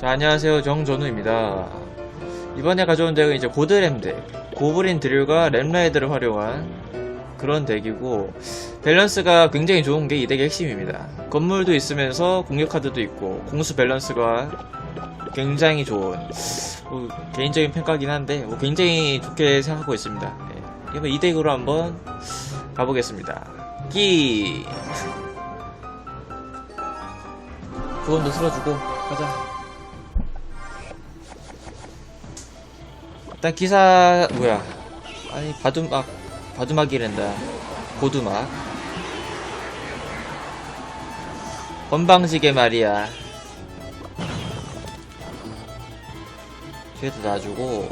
자, 안녕하세요. 정전우입니다. 이번에 가져온 덱은 이제 고드램 덱. 고블린 드릴과 램라이드를 활용한 그런 덱이고, 밸런스가 굉장히 좋은 게 이 덱의 핵심입니다. 건물도 있으면서 공격 카드도 있고, 공수 밸런스가 굉장히 좋은, 뭐, 개인적인 평가긴 한데, 뭐 굉장히 좋게 생각하고 있습니다. 네. 이번 이 덱으로 한번 가보겠습니다. 끼! 구원도 쓸어주고, 가자. 일단 기사 뭐야. 아니 바둑막 아, 바둑막이란다. 고두막. 건방지게 말이야. 뒤에다 놔주고.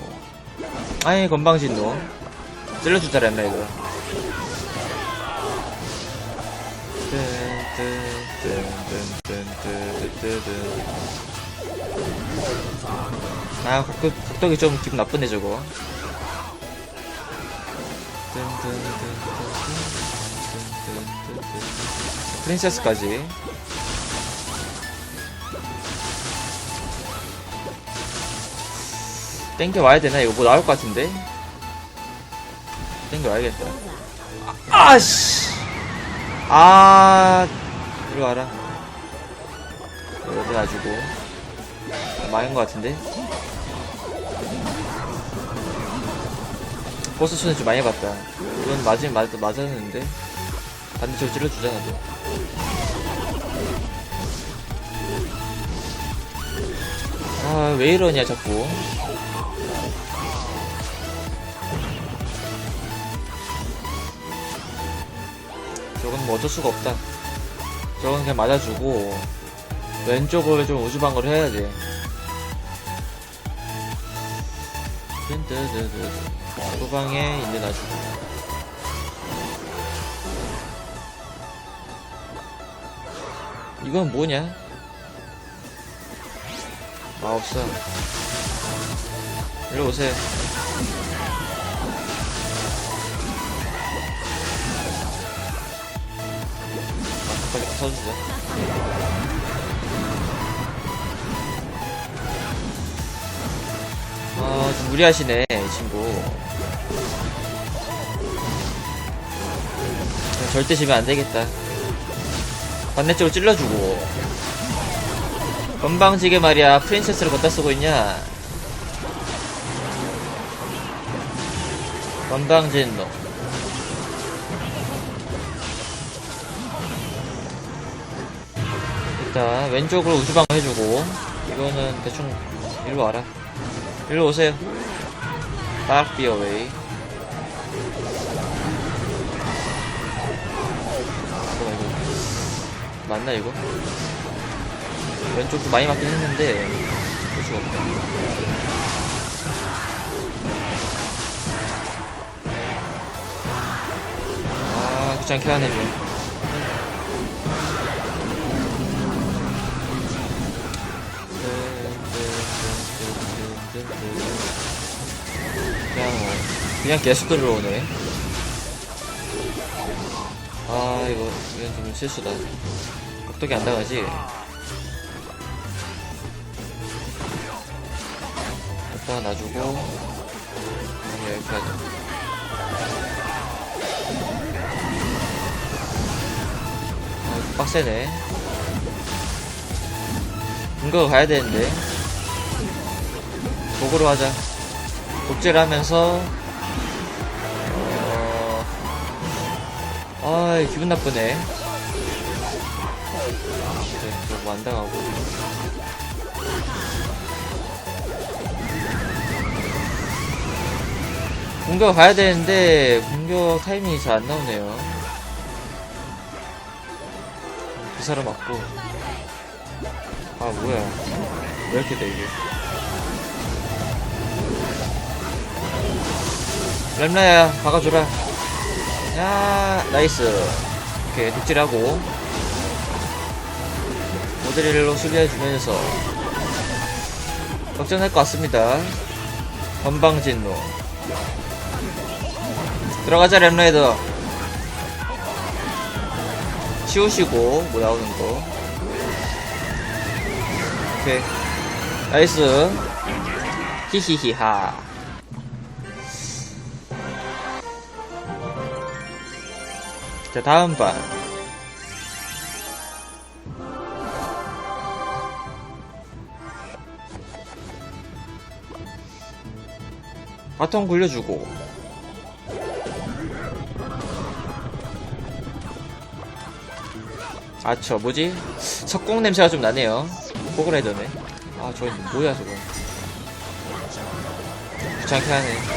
아니 건방진 놈. 찔러주자랬나 이거. 뜬뜬뜬뜬뜬뜬뜬. 아, 각덕, 각덕이 좀 기분 나쁘네, 저거. 프린세스까지. 땡겨 와야 되나? 이거 뭐 나올 것 같은데? 땡겨 와야겠다. 아, 아씨! 아, 이리 와라. 여기 놔주고. 망한 것 같은데? 보스 수는 좀 많이 봤다. 이건 맞으면 맞, 맞았는데. 반대쪽으로 찔러주잖아, 또. 아, 왜 이러냐, 자꾸. 저건 뭐 어쩔 수가 없다. 저건 그냥 맞아주고, 왼쪽을 좀 우주방어를 해야 돼. 든든든든. 후방에 있는 아주고. 이건 뭐냐? 마법사. 일로 오세요. 아, 빨리 터주자. 아, 좀 무리하시네, 이 친구. 절대 지면 안 되겠다. 반대쪽으로 찔러주고. 건방지게 말이야, 프린세스를 걷다 쓰고 있냐? 건방진 놈. 일단, 왼쪽으로 우주방어 해주고. 이거는 대충, 일로 와라. 일로 오세요. Dark be 이거. 맞나, 이거? 왼쪽도 많이 맞긴 했는데, 볼 수가 없다. 아, 귀찮게 하네, 좀. 그냥 뭐 그냥 계속 들어오네. 아 이거 이건 좀 실수다. 각독이 안 나가지? 일단 놔주고 여기까지. 아 빡세네. 이거 가야 되는데 도구로 하자. 독재를 하면서 어... 아 기분 나쁘네. 그래 너무 안 당하고. 공격 가야 되는데 공격 타이밍이 잘 안 나오네요. 기사로 맞고. 아 뭐야. 왜 이렇게 돼 이게 렘라야 박아줘라. 야 나이스. 오케이 득질하고. 모델일로 수비해주면서 걱정할 것 같습니다. 건방진노. 들어가자 렘라이더 치우시고 뭐 나오는 거. 오케이. 나이스. 히히히하 자 다음 반 바통 굴려주고. 아저 뭐지? 석공 냄새가 좀 나네요. 포그라이더네. 아 저거 뭐야 저거. 귀찮게 하네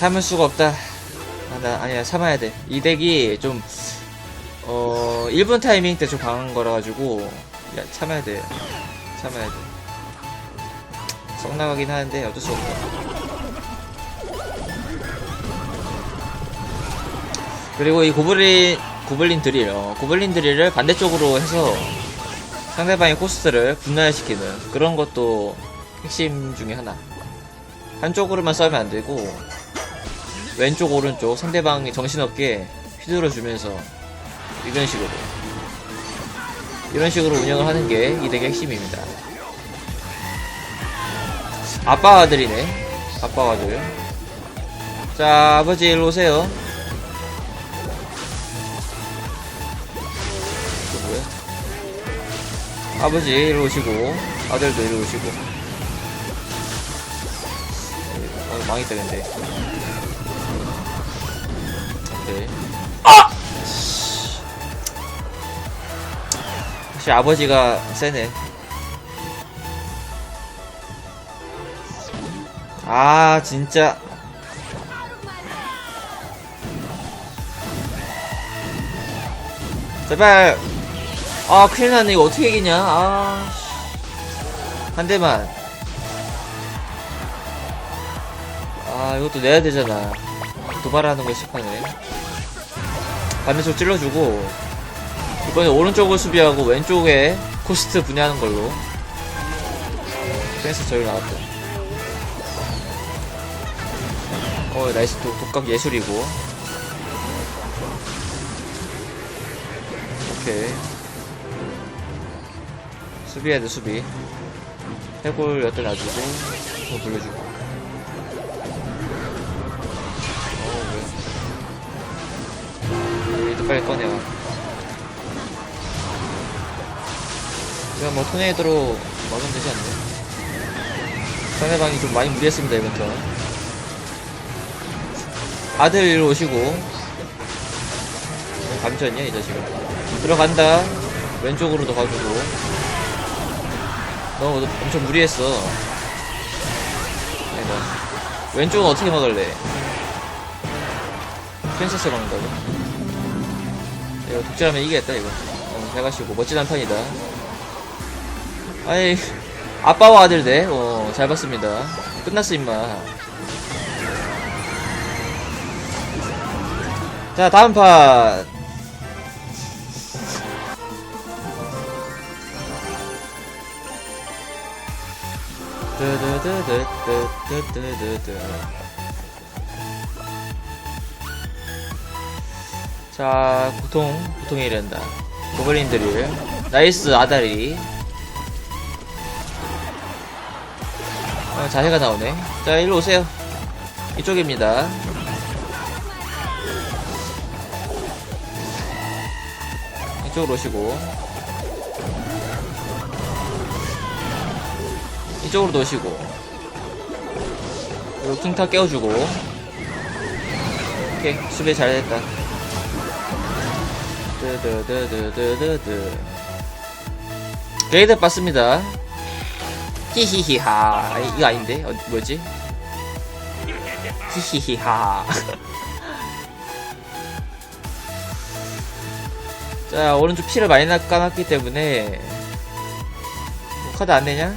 참을 수가 없다. 아, 나 아니야 참아야 돼 이 덱이 좀 어... 1분 타이밍 때 좀 강한 거라 가지고 야 참아야 돼. 참아야 돼 썩 나가긴 하는데 어쩔 수 없다. 그리고 이 고블린 고블린 드릴 어, 고블린 드릴을 반대쪽으로 해서 상대방의 코스트를 분할시키는 그런 것도 핵심 중에 하나. 한쪽으로만 싸우면 안 되고 왼쪽 오른쪽 상대방이 정신없게 휘둘러 주면서 이런 식으로. 이런 식으로 운영을 하는 게 이 덱의 핵심입니다. 아빠 아들이네. 아빠 아들 자 아버지 일로 오세요. 또 뭐야? 아버지 이리 오시고 아들도 이리 오시고. 어, 망했다 근데 오케이 아! 역시 아버지가 세네. 아 진짜. 제발. 아 큰일 났네. 이거 어떻게 이기냐? 아 씨. 한 대만. 아 이것도 내야 되잖아. 도발하는 거 시판에 반대쪽 찔러주고 이번에 오른쪽을 수비하고 왼쪽에 코스트 분해하는 걸로 펜스 저기 나왔다 어 나이스 도, 독각 예술이고. 오케이. 수비해야 돼 수비. 해골 여덟 놔주고 이거 돌려주고 빨리 꺼내와 그냥 뭐 토네이도로 막으면 되지 않나? 상대방이 좀 많이 무리했습니다 이번 턴 아들 이리 오시고. 감전이야 이 자식은. 들어간다. 왼쪽으로도 가주고. 너 엄청 무리했어. 아니다 왼쪽은 어떻게 막을래? 펜서스 막는다고 이거 독재하면 이기겠다 이거. 어, 잘 가시고 멋진 한판이다. 아이 아빠와 아들 돼어잘 봤습니다. 끝났어 임마. 자 다음 판. 뜨드드드드드드드 자 고통 고통에 이른다. 고블린들이 나이스 아다리. 어, 자세가 나오네. 자 일로 오세요. 이쪽입니다. 이쪽으로 오시고. 이쪽으로 놓으시고. 그리고 킹타 깨워주고. 오케이 수비 잘했다 드드드드드드드 게이드 봤습니다 히히히하 아, 이거 아닌데 어, 뭐지 히히히하 자 오른쪽 피를 많이 나- 까놨기 때문에 뭐 카드 안 내냐?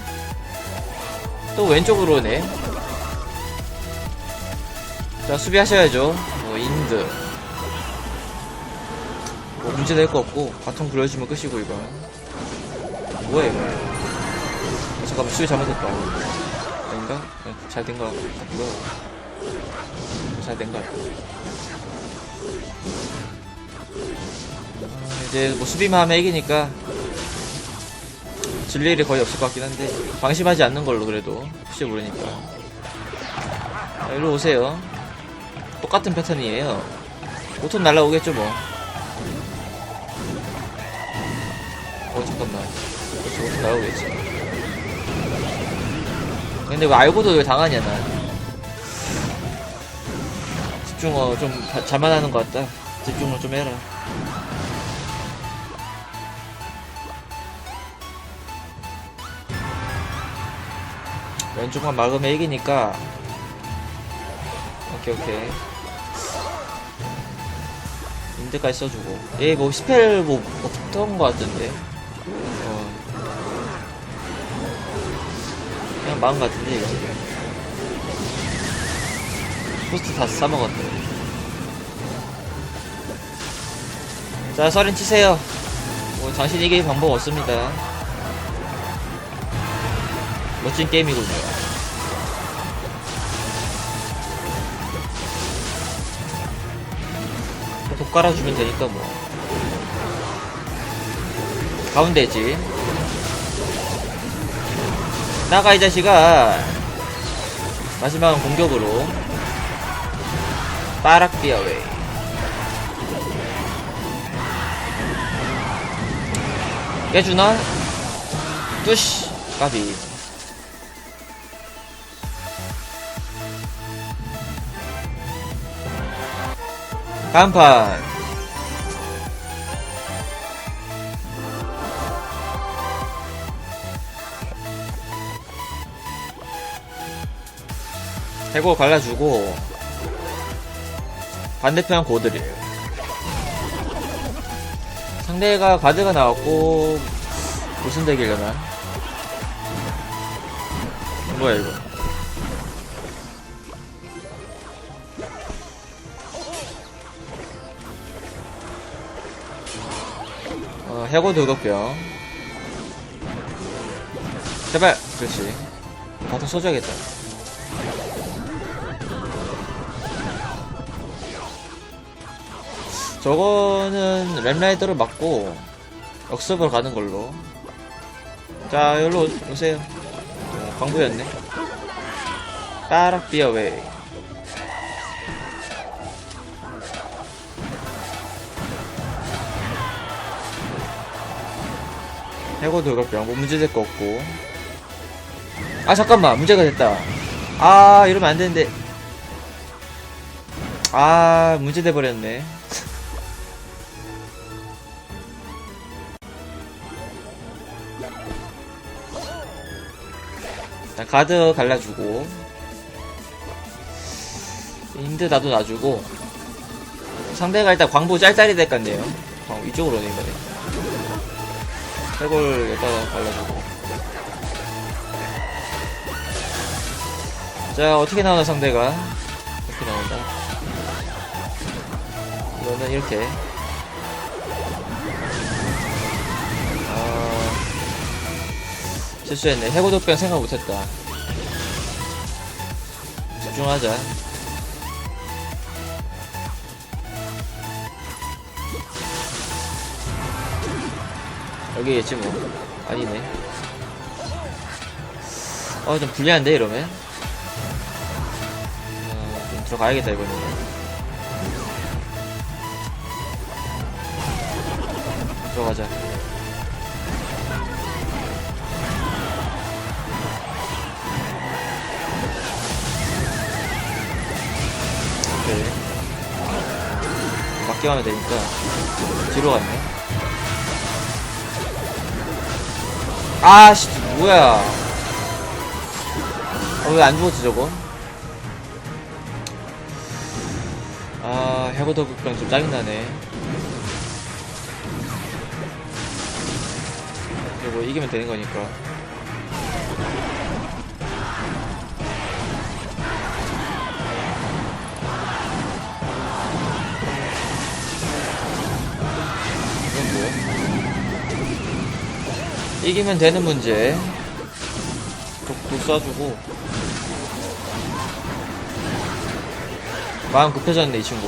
또 왼쪽으로 오네. 자, 수비하셔야죠. 뭐, 인드. 뭐, 문제 될 거 없고, 바통 굴려주면 끝이고, 이건. 뭐야, 이거. 어, 잠깐만, 수비 잘못했다. 아닌가? 잘 된 거 같기도 하고. 잘된 거 같아. 아, 이제 뭐, 수비만 하면 이기니까, 질 일이 거의 없을 것 같긴 한데 방심하지 않는 걸로 그래도 혹시 모르니까 자, 일로 오세요 똑같은 패턴이에요 5톤 날라오겠죠 뭐 어 잠깐만 5톤 날라오겠지. 근데 왜 알고도 왜 당하냐 난 집중 어 좀 자- 자만하는 것 같다. 집중을 좀 해라. 왼쪽만 막으면 이기니까. 오케이 오케이. 인드까지 써주고. 얘 뭐 스펠 뭐 없던 것 같던데 것 같은데 이거 부스트 다 싸먹었네 자 서린 치세요 뭐 당신 이길 방법 없습니다 멋진 게임이군요. 독 깔아주면 되니까 뭐. 가운데지. 나가 이 자식아. 마지막은 공격으로. 빠락비어웨이. 깨주나? 뚜시. 까비. 다음 판 해고 갈라주고 반대편 고드릴 상대가 가드가 나왔고 무슨 덱이려나 뭐야 이거 어, 해고 도덕병. 제발! 그렇지. 바통 써줘야겠다. 저거는 랩라이더를 맞고 역습을 가는 걸로. 자, 여기로 오- 오세요. 어, 광부였네. 빠락 비어웨이. 해고 돌격병 뭐 문제 될 거 없고 아 잠깐만 문제가 됐다 아 이러면 안 되는데 아 문제 돼 버렸네 일단 가드 갈라주고. 인드 나도 놔주고. 상대가 일단 광부 짤짤이 될 건데요. 광부 이쪽으로 오는 거네. 해골 여기다가 발라주고. 자 어떻게 나오나 상대가? 이렇게 나온다? 이거는 이렇게 실수했네. 해고독병 생각 못했다. 집중하자. 여기겠지 뭐. 아니네. 어 좀 불리한데 이러면? 어, 좀 들어가야겠다 이거는. 들어가자 하면 되니까 뒤로 갔네. 아씨 뭐야. 어, 왜안 죽었지 저거 아 해고도 극병 좀 짜증나네. 뭐 이기면 되는 거니까 이기면 되는 문제. 독도 쏴주고. 마음 급해졌네, 이 친구.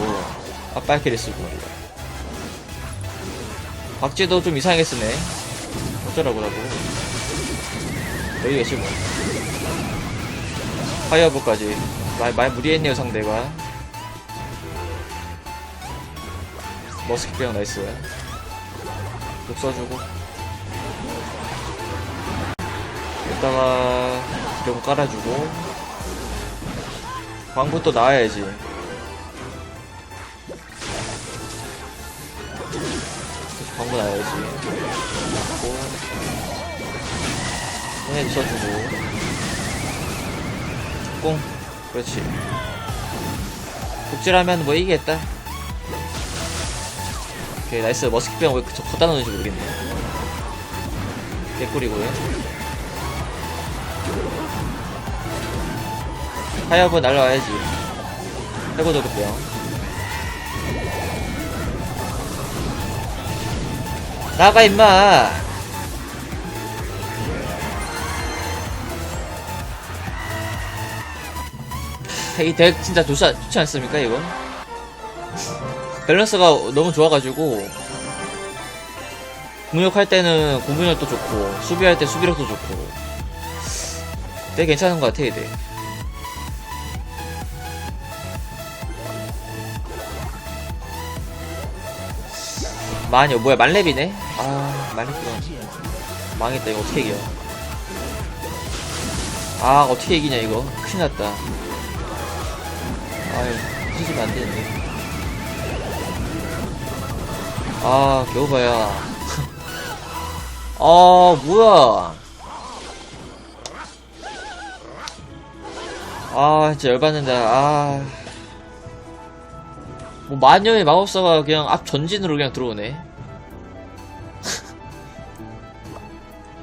아빨키를 쓰고 말이야. 박지도 좀 이상하게 쓰네. 어쩌라고, 라고. 여기겠지 뭐 파이어볼까지 많이, 많이 무리했네요 상대가 머스키병 나이스 욕 써주고 이따가 좀 깔아주고. 또 나와야지. 광고 나와야지. 넣고 손에도 써주고. 꽁. 그렇지. 복질하면 뭐 이기겠다. 오케이 나이스. 머스키병 왜 그저 걷다 놓는지 모르겠네. 개꿀이고요 하야부 날라와야지 해고 도급병 나가 임마 이 덱 진짜 좋지, 않- 좋지 않습니까 이거? 밸런스가 너무 좋아가지고 공격할 때는 공격력도 좋고 수비할 때 수비력도 좋고 되게 괜찮은 것 같아 이 덱. 많이 뭐야 만렙이네? 아 만렙이구나 망했다 이거 어떻게 이겨? 아 어떻게 이기냐 이거? 큰일 났다. 아유 뒤지면 안 되는데. 아 겨우봐야. 아 뭐야? 아 진짜 열받는다. 아 뭐 마녀의 마법사가 그냥 앞 전진으로 그냥 들어오네.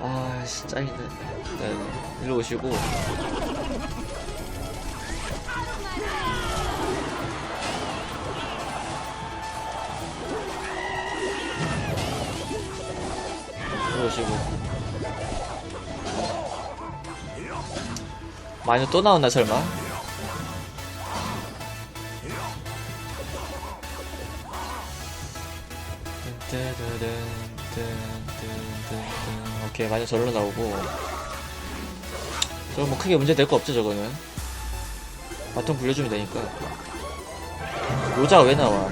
아, 씨, 짱이네. 일단, 일로 오시고. 일로 오시고. 마녀 또 나왔나, 설마? 오케이 마녀 절로 나오고. 저거 뭐 크게 문제 될 거 없죠 저거는. 바통 굴려주면 되니까. 로자가 왜 나와?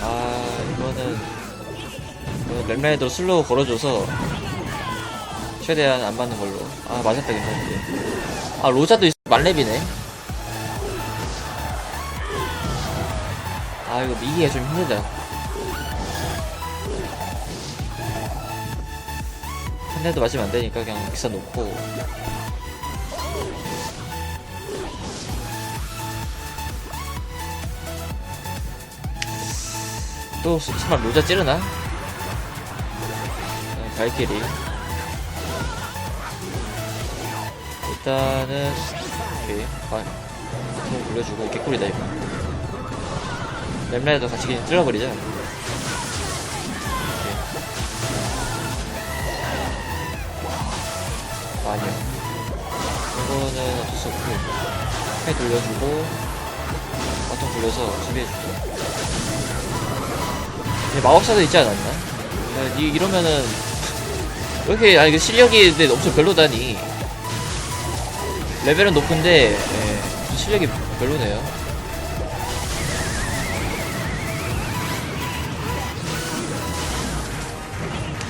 아 이거는 이거는 랩라이더 슬로우 걸어줘서 최대한 안 맞는 걸로. 아 맞았다 괜찮은데. 아 로자도 있- 만렙이네. 아 이거 미기가 좀 힘들다 한 대도 맞으면 안 되니까 그냥 기사 놓고. 또 스- 설마 로자 찌르나? 네, 발키리 일단은 오케이 아, 좀 굴려주고 개꿀이다 이거. 램라이더 같이 그냥 찔러버리자 아니요. 이거는 어쩔 수 없고, 팔 돌려주고, 바통 돌려서 준비해줄게. 근데 마법사도 있지 않았나? 야, 이, 이러면은, 왜 이렇게, 아니, 그 실력이 근데 엄청 별로다니. 레벨은 높은데, 예, 실력이 별로네요.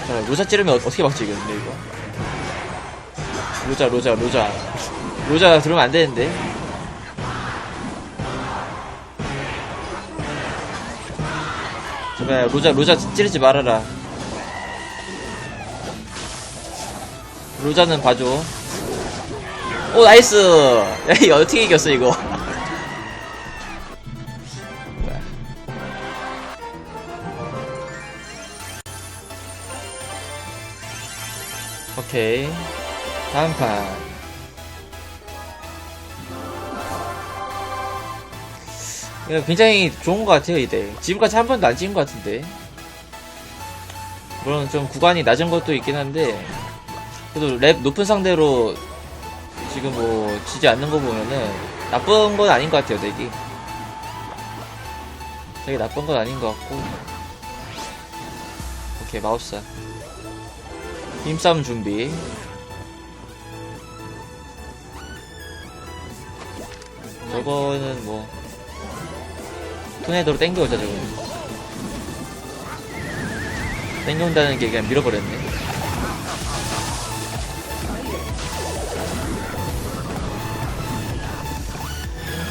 자, 로자 찌르면 어- 어떻게 막지, 이거, 근데 이거? 로자 로자 로자. 로자 들으면 안 되는데. 제발 로자 로자 찌르지 말아라. 로자는 봐줘. 오 나이스! 야 이거 어떻게 이겼어 이거. 오케이 다음 판. 이거 굉장히 좋은 것 같아요, 이대. 지금까지 한 번도 안 찍은 것 같은데. 물론 좀 구간이 낮은 것도 있긴 한데, 그래도 랩 높은 상대로 지금 뭐 지지 않는 거 보면은 나쁜 건 아닌 것 같아요, 덱이. 되게 나쁜 건 아닌 것 같고. 오케이, 마우스. 힘싸움 준비. 저거는 뭐 토네이도로 땡겨오자 저거는 땡겨온다는 게 그냥 밀어버렸네.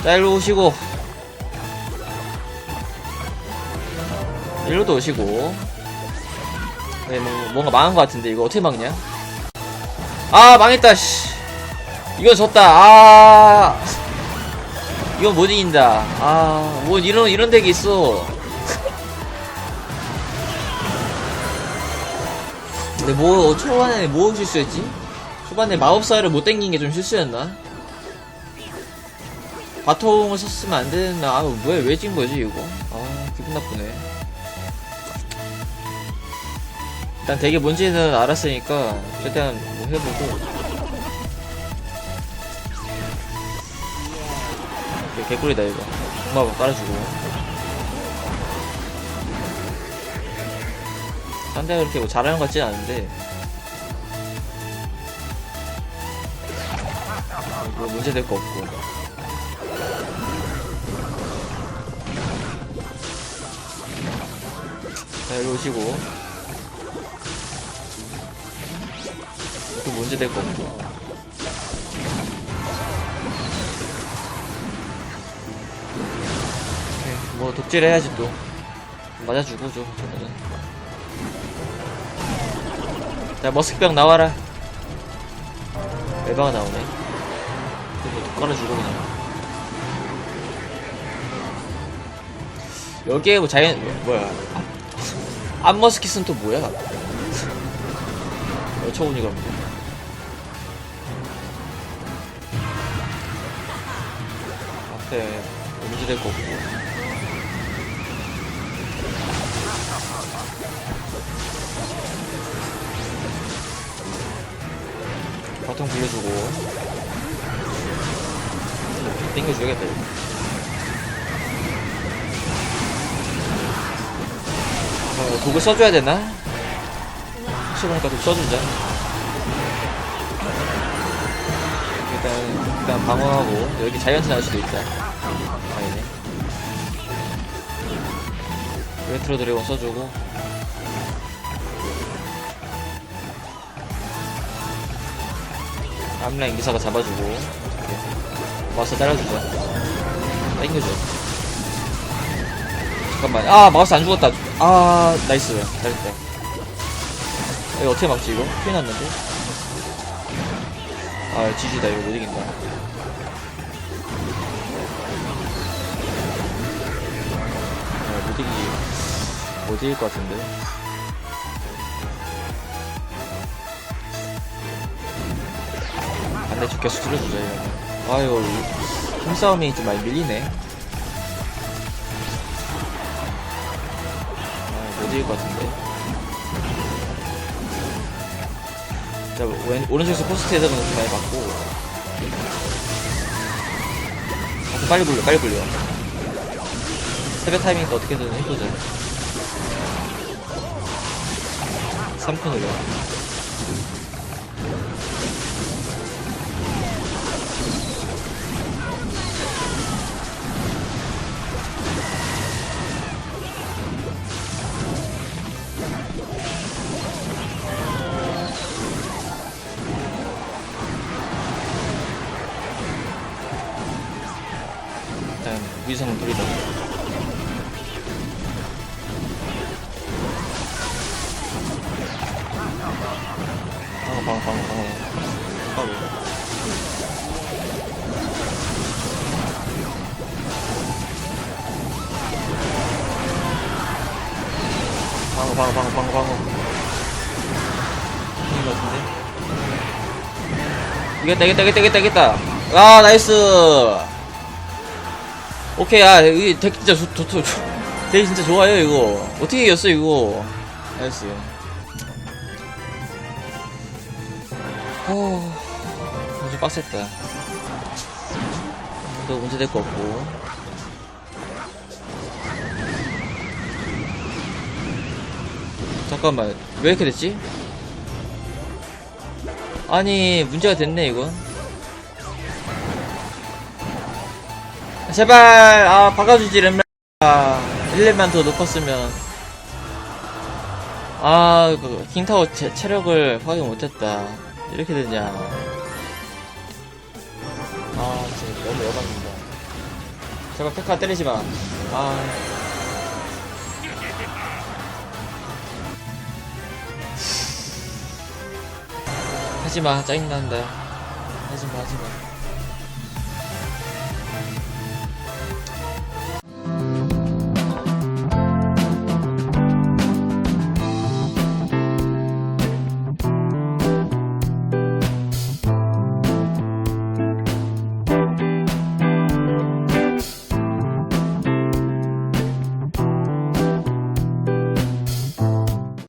자 일로 오시고. 일로도 오시고. 네, 뭐, 뭔가 망한 것 같은데 이거 어떻게 막냐? 아 망했다 씨. 이거 졌다. 아 이건 못 이긴다. 아, 뭐 이런 이런 덱이 있어. 근데 뭐 초반에 뭐 실수했지? 초반에 마법사를 못 땡긴 게 좀 실수였나? 바통을 썼으면 안 되나? 아, 왜왜 진 거지 이거? 아, 기분 나쁘네. 일단 덱이 뭔지는 알았으니까 최대한 뭐 해보고. 이거 개꿀이다 이거. 고마워 깔아주고. 상대가 그렇게 뭐 잘하는 것 같진 않은데. 뭐 문제 될 거 없고. 자 여기 오시고. 또 문제 될 거 없고 뭐 독질 해야지 또. 맞아주고 좀. 저거는 자 머스크병 나와라. 에바가 나오네. 또뭐 깔아주고 그냥. 여기에 뭐 자연 뭐, 뭐야. 암머스킷은 또 뭐야? 여쭤보니까 뭐. 앞에 문제 될거 없고 바통 빌려주고. 땡겨줘야겠다 이거. 어, 독을 써줘야 되나? 혹시 보니까 독 써주자. 일단 일단 방어하고 여기 자이언트 나올 수도 있다. 아니네. 레트로 드래곤 써주고 암라인 기사가 잡아주고 이렇게 마우스 따라주자 땡겨줘. 잠깐만. 아 마우스 안 죽었다. 아 나이스. 잘했다. 이거 어떻게 막지 이거? 큰일 났는데? 아 지지다. 이거 못 이긴다. 아, 못 이기기 못 이길 것 같은데 쪽 계속 찔러주자 이거 아유 힘싸움이 좀 많이 밀리네. 아, 못 이길 것 같은데. 자, 왼, 오른쪽에서 포스트 헤더는 좀 많이 맞고. 아, 빨리 굴려 빨리 굴려. 세배 타이밍도 어떻게든 해보자 3콘으로 방어 방어 방어 방어. 이긴 것 같은데? 이겼다 이겼다 이겼다 이겼다 이겼다. 아 나이스. 오케이 아 이 덱 진짜 좋, 좋, 좋, 덱 진짜 좋아요 이거. 어떻게 이겼어 이거? 나이스. 어 아주 빡셌다. 또 문제 될 거 없고 잠깐만 왜 이렇게 됐지? 아니 문제가 됐네 이건. 제발 아 박아주지 렘라. 1렙만 더 높았으면. 아 그, 킹타워 체, 체력을 확인 못했다. 이렇게 되냐. 아 진짜 너무 여방입니다. 제발 페카 때리지마. 아 하지마 짜증난다. 하지마 하지마